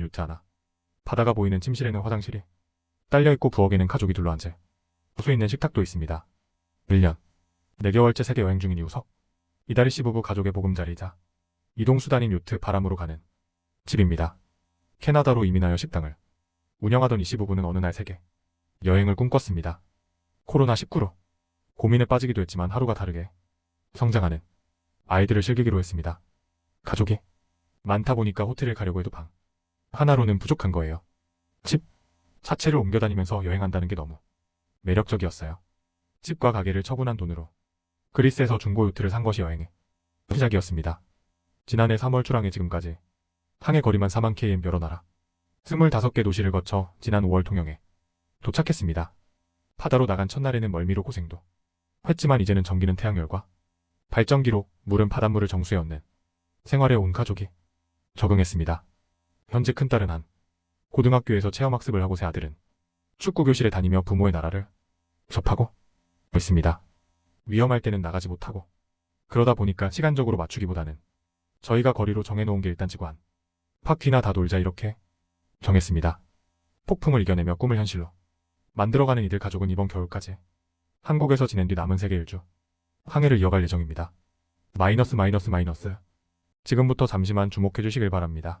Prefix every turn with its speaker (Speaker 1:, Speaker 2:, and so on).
Speaker 1: 요트 하나. 바다가 보이는 침실에는 화장실이. 딸려있고 부엌에는 가족이 둘러앉을. 수 있는 식탁도 있습니다. 1년. 4개월째 세계 여행 중인 이우석. 이다리 씨 부부 가족의 보금자리이자 이동수단인 요트 바람으로 가는 집입니다. 캐나다로 이민하여 식당을 운영하던 이 씨 부부는 어느 날 세계 여행을 꿈꿨습니다. 코로나19로 고민에 빠지기도 했지만 하루가 다르게 성장하는 아이들을 실기기로 했습니다. 가족이 많다 보니까 호텔을 가려고 해도 방 하나로는 부족한 거예요. 집 자체를 옮겨다니면서 여행한다는 게 너무 매력적이었어요. 집과 가게를 처분한 돈으로 그리스에서 중고 요트를 산 것이 여행의 시작이었습니다. 지난해 3월 출항에 지금까지 항해 거리만 4만 km 여러 나라 25개 도시를 거쳐 지난 5월 통영에 도착했습니다. 바다로 나간 첫날에는 멀미로 고생도 했지만 이제는 전기는 태양열과 발전기로 물은 바닷물을 정수해 얻는 생활에 온 가족이 적응했습니다. 현재 큰딸은 한 고등학교에서 체험학습을 하고 새 아들은 축구 교실에 다니며 부모의 나라를 접하고 있습니다. 위험할 때는 나가지 못하고 그러다 보니까 시간적으로 맞추기보다는 저희가 거리로 정해놓은 게 일단 지구한 바퀴나 다 돌자 이렇게 정했습니다. 폭풍을 이겨내며 꿈을 현실로 만들어가는 이들 가족은 이번 겨울까지 한국에서 지낸 뒤 남은 세계 일주 항해를 이어갈 예정입니다. 마이너스 마이너스 마이너스 지금부터 잠시만 주목해 주시길 바랍니다.